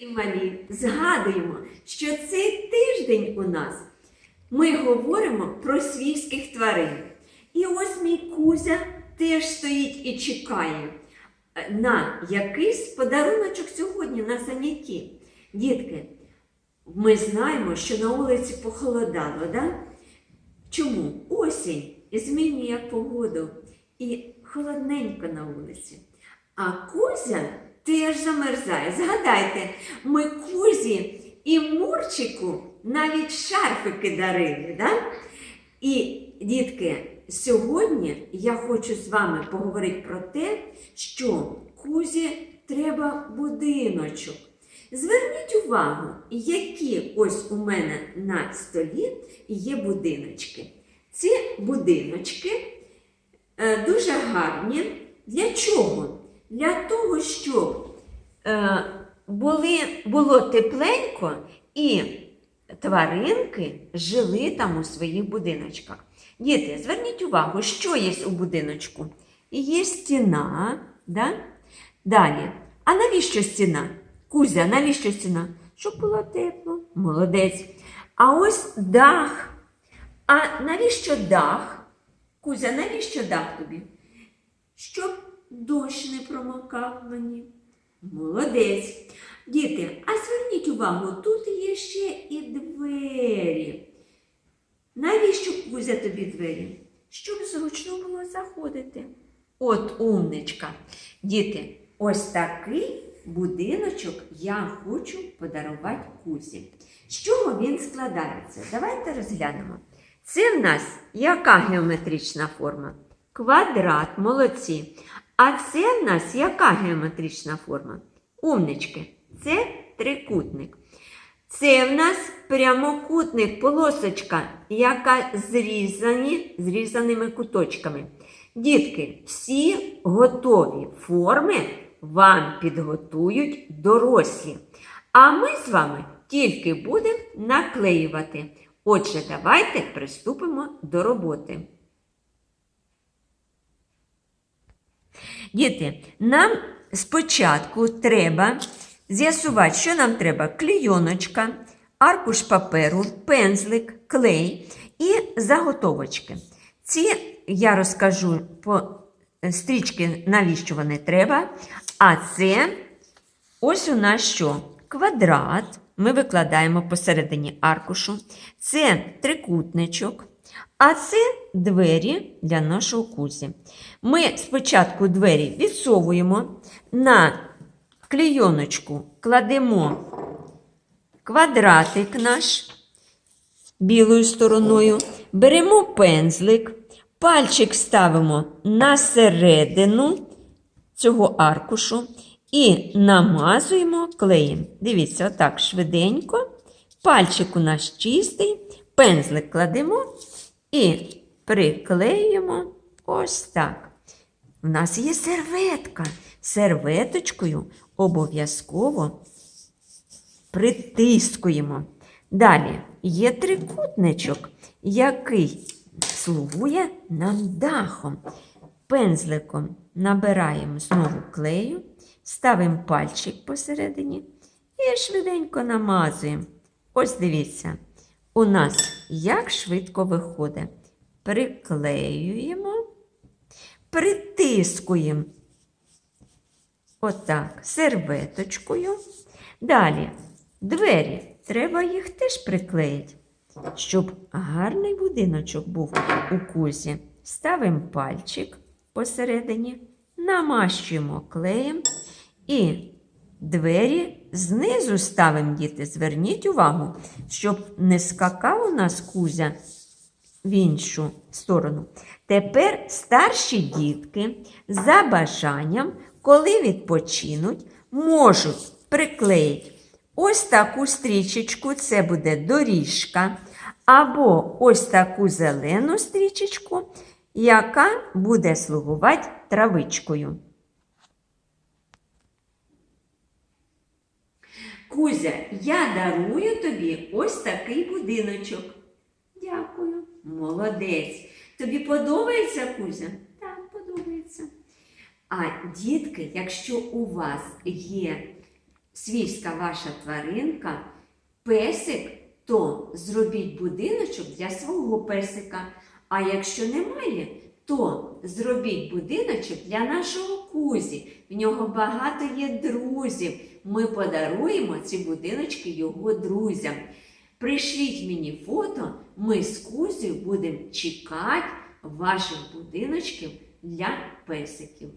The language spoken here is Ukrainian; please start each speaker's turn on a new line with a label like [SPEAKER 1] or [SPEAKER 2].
[SPEAKER 1] І малі, згадуємо, що цей тиждень у нас ми говоримо про свійських тварин. І ось мій Кузя теж стоїть і чекає е, на якийсь подаруночок сьогодні на занятті. Дітки, ми знаємо, що на вулиці похолодало, да? Чому? Осінь змінює погоду, і холодненько на вулиці. А Кузя теж замерзає. Згадайте, ми Кузі і Мурчику навіть шарфики дарили. Да? І, дітки, сьогодні я хочу з вами поговорити про те, що Кузі треба будиночок. Зверніть увагу, які ось у мене на столі є будиночки. Ці будиночки е, дуже гарні. Для чого? Для того, щоб е, були, було тепленько і тваринки жили там у своїх будиночках. Діти, зверніть увагу, що є у будиночку? Є стіна, да? далі. А навіщо стіна? Кузя, навіщо стіна? Щоб було тепло. Молодець. А ось дах. А навіщо дах? Кузя, навіщо дах тобі? Щоб дощ не промокав мені. Молодець. Діти, а зверніть увагу, тут є ще і двері. Навіщо Кузя тобі двері? Щоб зручно було заходити. От умничка. Діти, ось такий будиночок я хочу подарувати Кузі. З чого він складається? Давайте розглянемо. Це в нас яка геометрична форма? Квадрат, молодці. А це в нас яка геометрична форма? Умнички. Це трикутник. Це в нас прямокутник, полосочка, яка зрізані зрізаними куточками. Дітки, всі готові форми вам підготують дорослі. А ми з вами тільки будемо наклеювати. Отже, давайте приступимо до роботи. Діти, нам спочатку треба з'ясувати, що нам треба: клійоночка, аркуш паперу, пензлик, клей і заготовочки. Ці я розкажу по стрічки, навіщо вони треба. А це ось у нас що? Квадрат. Ми викладаємо посередині аркушу. Це трикутничок. А це двері для нашого кузі. Ми спочатку двері відсовуємо на клейоночку, кладемо квадратик наш білою стороною, беремо пензлик, пальчик ставимо на середину цього аркушу і намазуємо клеєм. Дивіться, отак швиденько. Пальчик у нас чистий, пензлик кладемо і приклеюємо ось так. У нас є серветка. Серветочкою обов'язково притискуємо. Далі є трикутничок, який слугує нам дахом. Пензликом набираємо знову клею, ставимо пальчик посередині і швиденько намазуємо. Ось дивіться, у нас як швидко виходить. Приклеюємо, притискуємо. Отак, серветочкою. Далі двері. Треба їх теж приклеїти, щоб гарний будиночок був у кузі. Ставимо пальчик посередині, намащуємо клеєм і двері знизу ставимо, діти. Зверніть увагу, щоб не скакав у нас кузя в іншу сторону. Тепер старші дітки за бажанням, коли відпочинуть, можуть приклеїти ось таку стрічечку, це буде доріжка, або ось таку зелену стрічечку, яка буде слугувати травичкою. Кузя, я дарую тобі ось такий будиночок. Дякую. Молодець. Тобі подобається, Кузя? Так, подобається. А дітки, якщо у вас є свійська ваша тваринка, песик, то зробіть будиночок для свого песика. А якщо немає, то зробіть будиночок для нашого кузі. В нього багато є друзів. Ми подаруємо ці будиночки його друзям. Прийшліть мені фото, ми з Кузею будемо чекати ваших будиночків для песиків.